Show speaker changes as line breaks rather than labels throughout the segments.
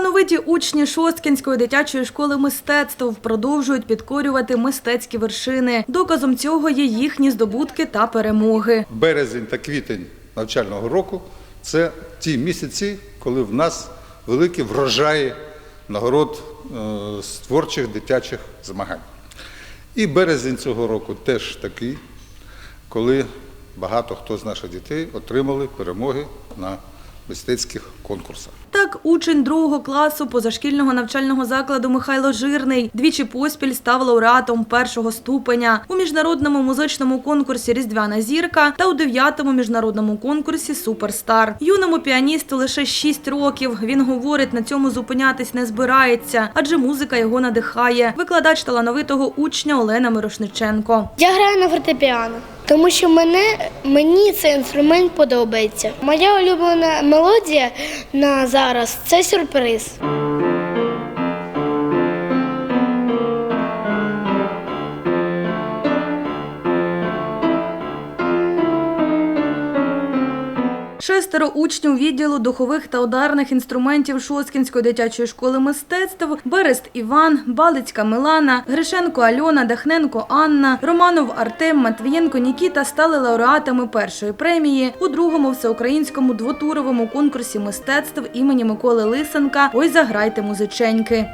Талановиті учні Шосткінської дитячої школи мистецтв продовжують підкорювати мистецькі вершини. Доказом цього є їхні здобутки та перемоги.
Березень та квітень навчального року це ті місяці, коли в нас великі врожаї нагород е, з творчих дитячих змагань. І березень цього року теж такий, коли багато хто з наших дітей отримали перемоги на мистецьких конкурсах.
Так, учень другого класу позашкільного навчального закладу Михайло Жирний двічі поспіль став лауреатом першого ступеня у міжнародному музичному конкурсі Різдвяна зірка та у дев'ятому міжнародному конкурсі Суперстар. Юному піаністу лише 6 років. Він говорить, на цьому зупинятись не збирається, адже музика його надихає. Викладач талановитого учня Олена Мирошниченко.
Я граю на фортепіано, тому що мене, мені цей інструмент подобається. Моя улюблена мелодія на зараз це сюрприз.
Шестеро учнів відділу духових та ударних інструментів Шоскінської дитячої школи мистецтв Берест Іван, Балицька Милана, Гришенко Альона, Дахненко Анна, Романов Артем, Матвієнко Нікіта стали лауреатами першої премії у другому всеукраїнському двотуровому конкурсі мистецтв імені Миколи Лисенка Ой заграйте музиченьки.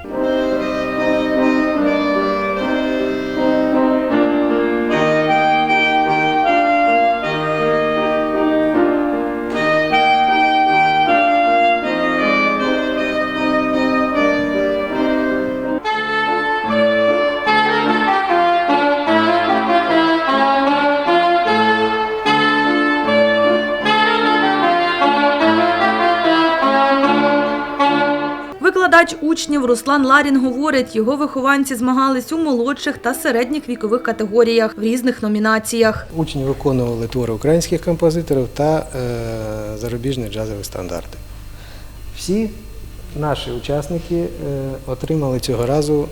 Викладач учнів Руслан Ларін говорить, його вихованці змагались у молодших та середніх вікових категоріях в різних номінаціях.
Учні виконували твори українських композиторів та е, зарубіжні джазові стандарти. Всі наші учасники е, отримали цього разу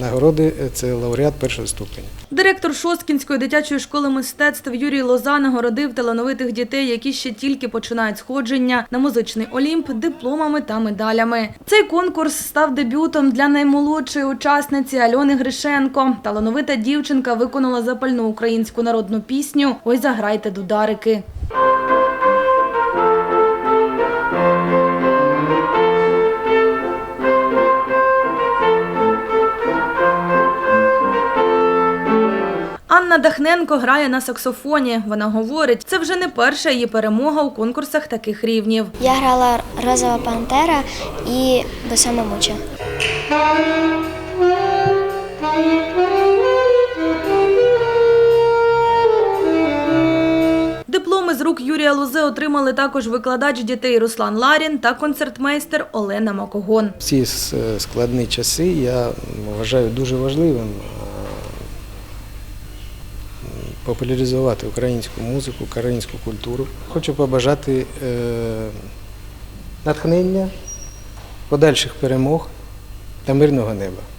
нагороди. Це лауреат першого ступеня.
Директор Шосткінської дитячої школи мистецтв Юрій Лоза нагородив талановитих дітей, які ще тільки починають сходження на музичний олімп дипломами та медалями. Цей конкурс став дебютом для наймолодшої учасниці Альони Гришенко. Талановита дівчинка виконала запальну українську народну пісню Ой заграйте дударики. Анна Дахненко грає на саксофоні. Вона говорить, це вже не перша її перемога у конкурсах таких рівнів.
Я грала Розова Пантера і до самомуча.
Дипломи з рук Юрія Лози отримали також викладач дітей Руслан Ларін та концертмейстер Олена Макогон.
В ці складні часи я вважаю дуже важливим е, популяризувати українську музику, українську культуру. Хочу побажати е, натхнення, подальших перемог та мирного неба.